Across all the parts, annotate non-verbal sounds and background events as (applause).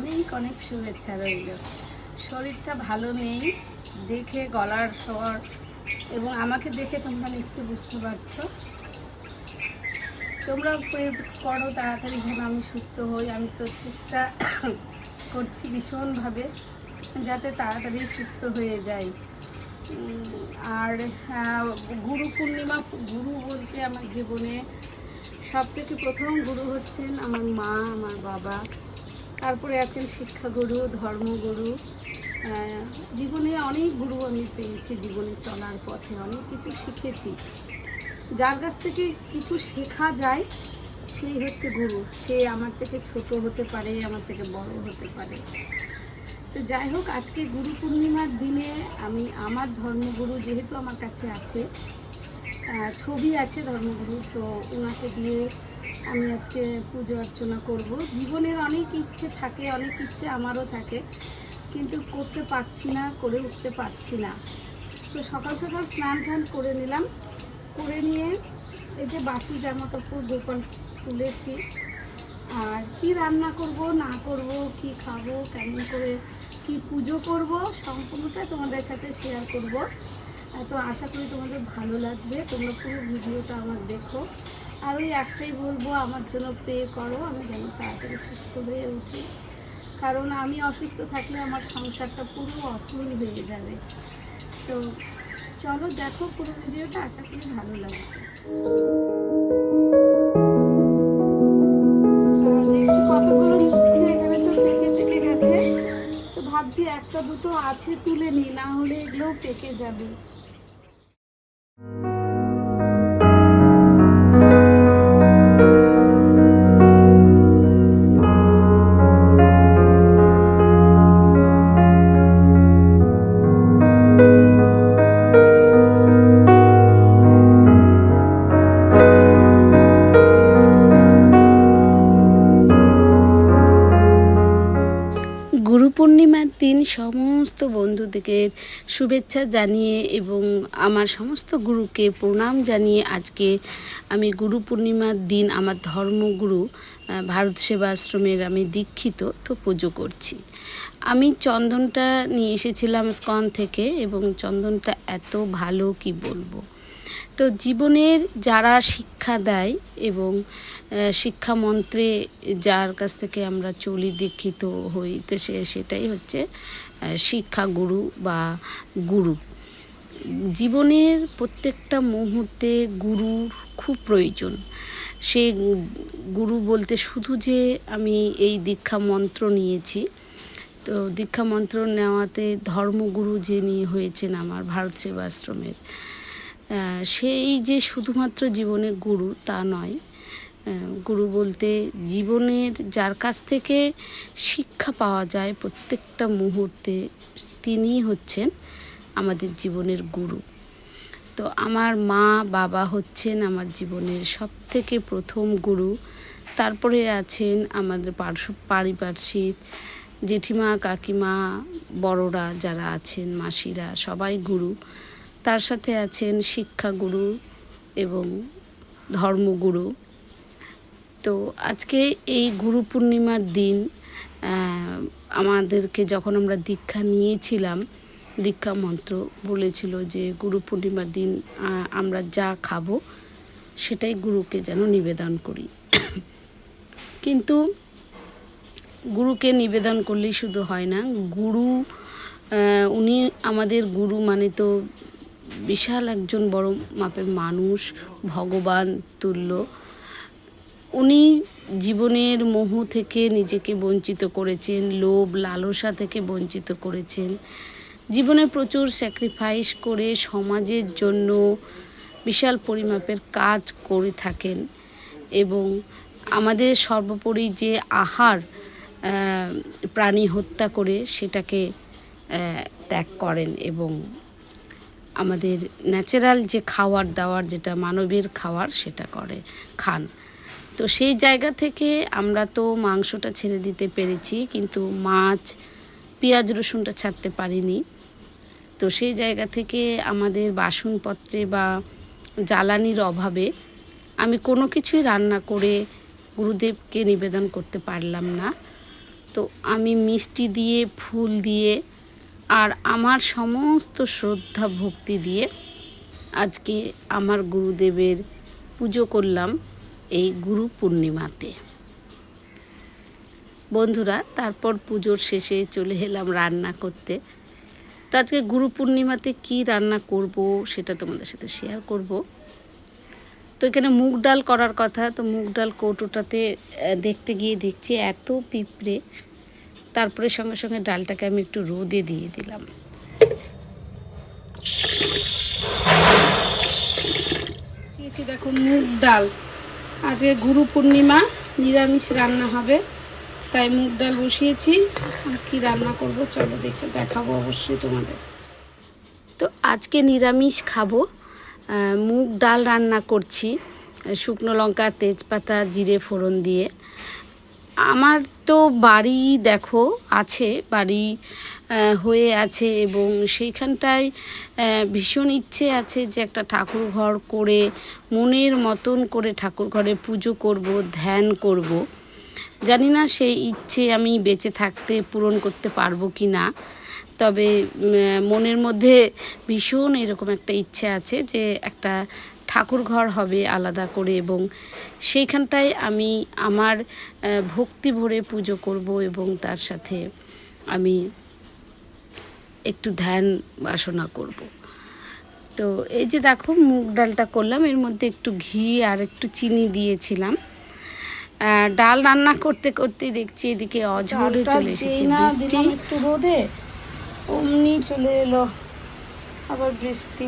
অনেক অনেক শুভেচ্ছা রইল। শরীরটা ভালো নেই, দেখে গলার স্বর এবং আমাকে দেখে তোমরা নিশ্চয়ই বুঝতে পারছ। তোমরা করো তাড়াতাড়ি যেন আমি সুস্থ হই। আমি তো চেষ্টা (coughs) করছি ভীষণভাবে যাতে তাড়াতাড়ি সুস্থ হয়ে যাই। আর গুরু পূর্ণিমা, গুরু বলতে আমার জীবনে সব থেকে প্রথম গুরু হচ্ছেন আমার মা, আমার বাবা। তারপরে আছেন শিক্ষাগুরু, ধর্মগুরু। জীবনে অনেক গুরু আমি পেয়েছি জীবনে চলার পথে, অনেক কিছু শিখেছি। যার কাছ থেকে কিছু শেখা যায়, সেই হচ্ছে গুরু। সে আমার থেকে ছোট হতে পারে, আমার থেকে বড় হতে পারে। তো যাই হোক, আজকে গুরু পূর্ণিমার দিনে আমি আমার ধর্মগুরু যেহেতু আমার কাছে আছে ছবি আছে ধর্মগুরু, তো ওনাকে দিয়ে আমি আজকে পুজো অর্চনা করব। জীবনের অনেক ইচ্ছে থাকে, অনেক ইচ্ছে আমারও থাকে, কিন্তু করতে পারছি না, করে উঠতে পারছি না। তো সকাল সকাল স্নান টান করে নিলাম। করে নিয়ে এই যে বাসি জামা কাপড় দোকান তুলেছি। আর কি রান্না করব, না করব, কি খাব, কেমন করে কি পুজো করব সম্পূর্ণটা তোমাদের সাথে শেয়ার করব। তো আশা করি তোমাদের ভালো লাগবে। তোমরা পুরো ভিডিওটা আমার দেখো। ওই একটাই বলব, আমার জন্য প্রে করো, আমি যেন তাড়াতাড়ি সুস্থ হয়ে উঠি। কারণ আমি অসুস্থ থাকলে আমার সংসারটা পুরো অচল হয়ে যাবে। তো চলো দেখো পুরো ভিডিওটা, আশা করি ভালো লাগবে। তো ভাবছি একটা দুটো আছে তুলে নি, না হলে এগুলোও পেকে যাবে। সমস্ত বন্ধুদেরকে শুভেচ্ছা জানিয়ে এবং আমার সমস্ত গুরুকে প্রণাম জানিয়ে আজকে আমি গুরু পূর্ণিমার দিন আমার ধর্মগুরু ভারত সেবা আশ্রমের আমি দীক্ষিত তো পুজো করছি। আমি চন্দনটা নিয়ে এসেছিলাম স্কন থেকে এবং চন্দনটা এত ভালো কি বলব? তো জীবনের যারা শিক্ষা দেয় এবং আহ, শিক্ষা মন্ত্রে যার কাছ থেকে আমরা চলি দীক্ষিত হই তো সে সেটাই হচ্ছে আহ, শিক্ষা গুরু বা গুরু। জীবনের প্রত্যেকটা মুহূর্তে গুরুর খুব প্রয়োজন। সে গুরু বলতে শুধু যে আমি এই দীক্ষা মন্ত্র নিয়েছি তো দীক্ষা মন্ত্র নেওয়াতে ধর্মগুরু যিনি হয়েছেন আমার ভারত সেবাশ্রমের সেই যে শুধুমাত্র জীবনের গুরু তা নয় গুরু বলতে জীবনের যার কাছ থেকে শিক্ষা পাওয়া যায় প্রত্যেকটা মুহূর্তে তিনিই হচ্ছেন আমাদের জীবনের গুরু। তো আমার মা, বাবা হচ্ছেন আমার জীবনের সব থেকে প্রথম গুরু। তারপরে আছেন আমাদের পার্শ্ব পারিপার্শ্বিক জেঠিমা, কাকিমা, বড়রা যারা আছেন, মাসিরা, সবাই গুরু। তার সাথে আছেন শিক্ষাগুরু এবং ধর্মগুরু। তো আজকে এই গুরু পূর্ণিমার দিন আমাদেরকে যখন আমরা দীক্ষা নিয়েছিলাম, দীক্ষা মন্ত্র বলেছিল যে গুরু পূর্ণিমার দিন আমরা যা খাব সেটাই গুরুকে যেন নিবেদন করি। কিন্তু গুরুকে নিবেদন করলেই শুধু হয় না, গুরু উনি আমাদের গুরু মানে তো বিশাল একজন বড় মাপের মানুষ, ভগবান, তুল্য। উনি জীবনের মোহ থেকে নিজেকে বঞ্চিত করেছেন, লোভ, লালসা থেকে বঞ্চিত করেছেন। জীবনে প্রচুর স্যাক্রিফাইস করে সমাজের জন্য বিশাল পরিমাপের কাজ করে থাকেন এবং আমাদের সর্বোপরি যে আহার প্রাণী হত্যা করে সেটাকে ত্যাগ করেন এবং আমাদের ন্যাচারাল যে খাওয়ার দাওয়ার যেটা মানবের খাওয়ার সেটা করে খান। তো সেই জায়গা থেকে আমরা তো মাংসটা ছেড়ে দিতে পেরেছি, কিন্তু মাছ, পেঁয়াজ, রসুনটা ছাড়তে পারিনি। তো সেই জায়গা থেকে আমাদের বাসনপত্রে বা জ্বালানির অভাবে আমি কোনো কিছুই রান্না করে গুরুদেবকে নিবেদন করতে পারলাম না। তো আমি মিষ্টি দিয়ে, ফুল দিয়ে আর আমার সমস্ত শ্রদ্ধা, ভক্তি দিয়ে আজকে আমার গুরুদেবের পুজো করলাম এই গুরু পূর্ণিমাতে। বন্ধুরা, তারপর পুজোর শেষে চলে এলাম রান্না করতে। তো আজকে গুরু পূর্ণিমাতে কি রান্না করব সেটা তোমাদের সাথে শেয়ার করব। তো এখানে মুগ ডাল করার কথা, তো মুগ ডাল কৌটোটাতে দেখতে গিয়ে দেখছি এত পিঁপড়ে। তারপরে সঙ্গে সঙ্গে ডালটাকে আমি একটু রোদে দিয়ে দিলাম। দিয়েছি দেখো মুগ ডাল। আজকে গুরু পূর্ণিমা নিরামিষ রান্না হবে তাই মুগ ডাল বসিয়েছি। আর কি রান্না করব চলো দেখে দেখাবো অবশ্যই তোমাদের। তো আজকে নিরামিষ খাব। মুগ ডাল রান্না করছি শুকনো লঙ্কা তেজপাতা জিরে ফোড়ন দিয়ে। আমার তো বাড়ি দেখো আছে, বাড়ি হয়ে আছে এবং সেইখানটায় ভীষণ ইচ্ছে আছে যে একটা ঠাকুর ঘর করে, মনের মতন করে ঠাকুর ঘরে পুজো করব, ধ্যান করব। জানি না সেই ইচ্ছে আমি বেঁচে থাকতে, পূরণ করতে পারব কি না। তবে মনের মধ্যে ভীষণ এরকম একটা ইচ্ছে আছে যে একটা ঠাকুর ঘর হবে আলাদা করে এবং সেইখানটায় আমি আমার ভক্তি ভরে পুজো করব এবং তার সাথে আমি একটু ধ্যান বাসনা করব। তো এই যে দেখো মুগ ডালটা করলাম এর মধ্যে একটু ঘি আর একটু চিনি দিয়েছিলাম। ডাল রান্না করতে করতে দেখছি এদিকে অঝরে চলে এসেছে বৃষ্টি। একটু রোদে অমনি চলে এলো আবার বৃষ্টি।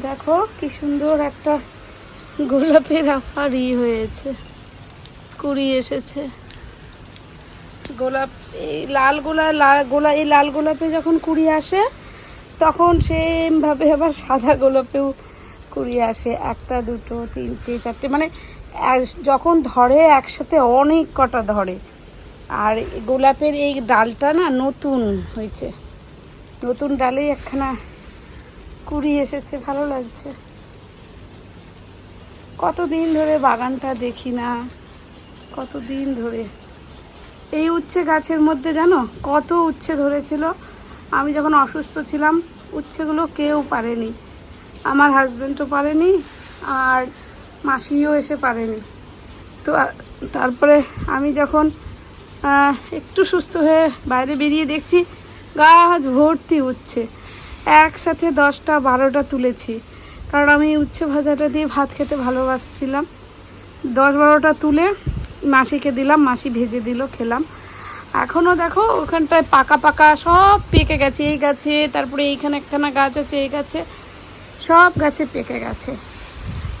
দেখো কি সুন্দর একটা গোলাপের আফার ই হয়েছে। কুড়ি এসেছে। গোলাপ, এই লাল গোলা গোলা, এই লাল গোলাপে যখন কুড়ি আসে, তখন সেমভাবে আবার সাদা গোলাপেও কুড়ি আসে। একটা, দুটো, তিনটে, চারটে মানে যখন ধরে একসাথে অনেক কটা ধরে। আর গোলাপের এই ডালটা না নতুন হয়েছে। নতুন ডালেই একখানা কুড়ি এসেছে, ভালো লাগছে। কতদিন ধরে বাগানটা দেখি না, কতদিন ধরে। এই উচ্ছে গাছের মধ্যে জানো কত উচ্ছে ধরেছিল? আমি যখন অসুস্থ ছিলাম, উচ্ছেগুলো কেউ পারেনি। আমার হাজব্যান্ডও পারেনি, আর মাসিও এসে পারেনি। তো তারপরে আমি যখন একটু সুস্থ হয়ে বাইরে বেরিয়ে দেখছি, গাছ ভর্তি উচ্ছে। একসাথে দশটা, বারোটা তুলেছি। কারণ আমি উচ্ছে ভাজাটা দিয়ে ভাত খেতে ভালোবাসছিলাম। দশ, বারোটা তুলে মাসিকে দিলাম, মাসি ভেজে দিল, খেলাম। এখনও দেখো, ওখানটায় পাকা পাকা সব পেকে গেছে। এই গাছে, তারপরে এইখানে একখানা গাছ আছে, এই গাছে সব গাছে পেকে গেছে।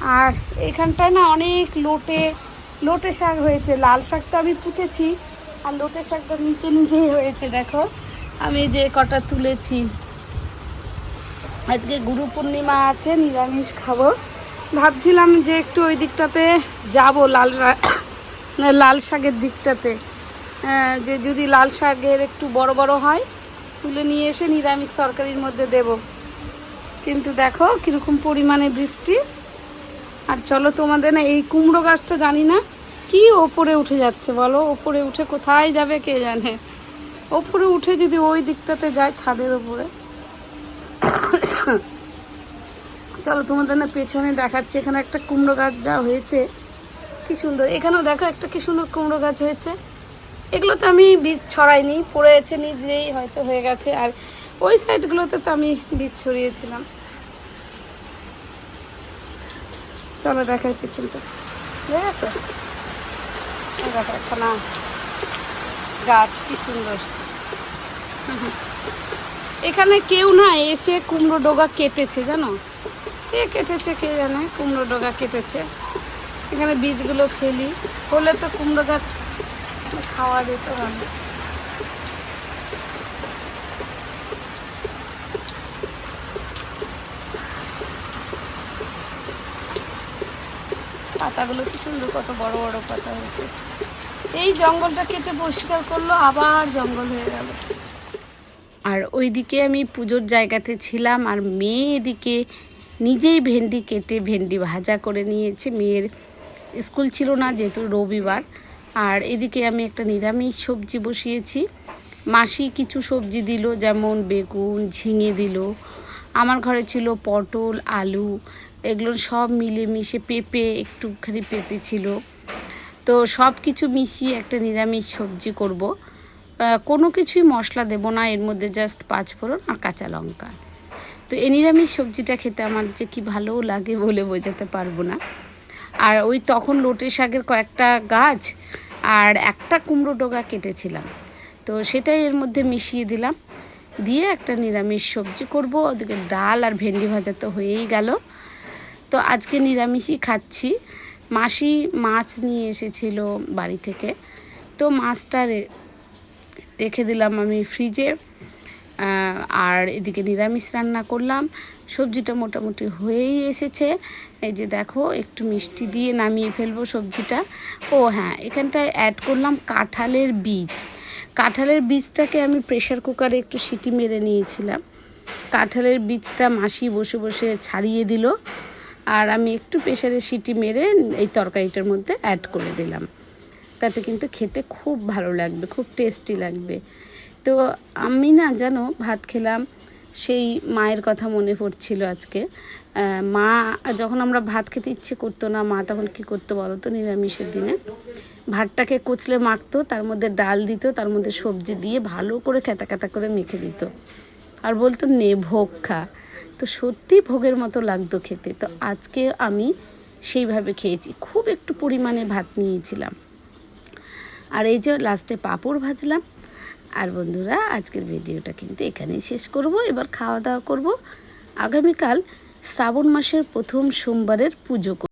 আর এইখানটায় না অনেক লোটে লোটে শাক হয়েছে। লাল শাক তো আমি পুঁতেছি, আর লোটে শাকটা নিচে, নিচেই হয়েছে, দেখো। আমি যে কটা তুলেছি। আজকে গুরু পূর্ণিমা আছে, নিরামিষ খাব। ভাবছিলাম যে একটু ওই দিকটাতে যাব, লাল (coughs) লাল শাকের দিকটাতে। যে যদি লাল শাকের একটু বড় বড় হয়, তুলে নিয়ে এসে নিরামিষ তরকারির মধ্যে দেব। কিন্তু দেখো, কীরকম পরিমাণে বৃষ্টি। আর চলো তোমাদের না, এই কুমড়ো গাছটা জানি না, কি ওপরে উঠে যাচ্ছে বলো? ওপরে উঠে কোথায় যাবে কে জানে? ওপরে উঠে যদি ওই দিকটাতে যায় ছাদের ওপরে। চলো তোমাদের না পেছনে দেখাচ্ছি, এখানে একটা কুমড়ো গাছ যা হয়েছে। কি সুন্দর। এখানেও দেখো একটা কি সুন্দর কুমড়ো গাছ হয়েছে। এগুলো তো আমি বীজ ছড়াইনি পড়ে আছে নিজেই হয়তো হয়ে গেছে, আর ওই সাইডগুলোতে তো আমি বীজ ছড়িয়েছিলাম। চলো দেখাই পেছনটা। গেছে? এই দেখো একখানা গাছ, কি সুন্দর। এখানে কেউ না এসে কুমড়ো ডোগা কেটেছে, জানো? কে কেটেছে কে জানে? কুমড়ো ডোগা কেটেছে। এখানে বীজগুলো ফেলি। হলে তো কুমড়ো গাছ খাওয়া যেত ভালো পাতাগুলো কি সুন্দর, কত বড় বড় পাতা হয়েছে। এই জঙ্গলটা কেটে পরিষ্কার করল, আবার জঙ্গল হয়ে গেল। আর ওইদিকে আমি পুজোর জায়গাতে ছিলাম আর মেয়ে এদিকে নিজেই ভেন্ডি কেটে ভেন্ডি ভাজা করে নিয়েছে। মেয়ের স্কুল ছিল না যেহেতু রবিবার। আর এদিকে আমি একটা নিরামিষ সবজি বসিয়েছি। মাসি কিছু সবজি দিল, যেমন বেগুন, ঝিঙে দিল। আমার ঘরে ছিল পটল, আলু, এগুলো সব মিলে মিশে পেঁপে, একটুখানি পেঁপে ছিল। তো সব কিছু মিশিয়ে একটা নিরামিষ সবজি করব। কোনো কিছুই মশলা দেবো না, এর মধ্যে জাস্ট পাঁচফোড়ন আর কাঁচা লঙ্কা। তো এই নিরামিষ সবজিটা খেতে আমার যে কি ভালো লাগে বলে বোঝাতে পারব না। আর ওই তখন লোটে শাকের কয়েকটা গাছ আর একটা কুমড়ো ডোগা কেটেছিলাম। তো সেটাই এর মধ্যে মিশিয়ে দিলাম। দিয়ে একটা নিরামিষ সবজি করব, ওদিকে ডাল আর ভেন্ডি ভাজা তো হয়েই গেল। তো আজকে নিরামিষই খাচ্ছি। মাসি মাছ নিয়ে এসেছিল বাড়ি থেকে। তো মাছটা রেখে দিলাম আমি ফ্রিজে আর এদিকে নিরামিষ রান্না করলাম। সবজিটা মোটামুটি হয়েই এসেছে। এই যে দেখো, একটু মিষ্টি দিয়ে নামিয়ে ফেলব সবজিটা। ও হ্যাঁ এখানটায় অ্যাড করলাম কাঁঠালের বীজ। কাঁঠালের বীজটাকে আমি প্রেশার কুকারে একটু সিটি মেরে নিয়েছিলাম। কাঁঠালের বীজটা মাসি বসে বসে ছাড়িয়ে দিল। আর আমি একটু প্রেশারে সিটি মেরে এই তরকারিটার মধ্যে অ্যাড করে দিলাম। তাতে কিন্তু খেতে খুব ভালো লাগবে, খুব টেস্টি লাগবে। তো আমি না, জানো, ভাত খেলাম, সেই মায়ের কথা মনে পড়ছিল আজকে। মা, যখন আমরা ভাত খেতে ইচ্ছে করতো না, মা তখন কী করতো বলো তো, নিরামিষের দিনে? ভাতটাকে কুচলে মাখতো, তার মধ্যে ডাল দিত, তার মধ্যে সবজি দিয়ে ভালো করে খেতা খেতা করে মেখে দিত। আর বলতো, নে, ভোগ খা। তো সত্যি ভোগের মতো লাগতো খেতে। তো আজকে আমি সেইভাবে খেয়েছি। খুব একটু পরিমাণে ভাত নিয়েছিলাম। আর এই যে লাস্টে পাঁপড় ভাজলাম। আর বন্ধুরা, আজকের ভিডিওটা কিন্তু এখানেই শেষ করব। এবার খাওয়া দাওয়া করব। আগামীকাল শ্রাবণ মাসের প্রথম সোমবারের পুজো।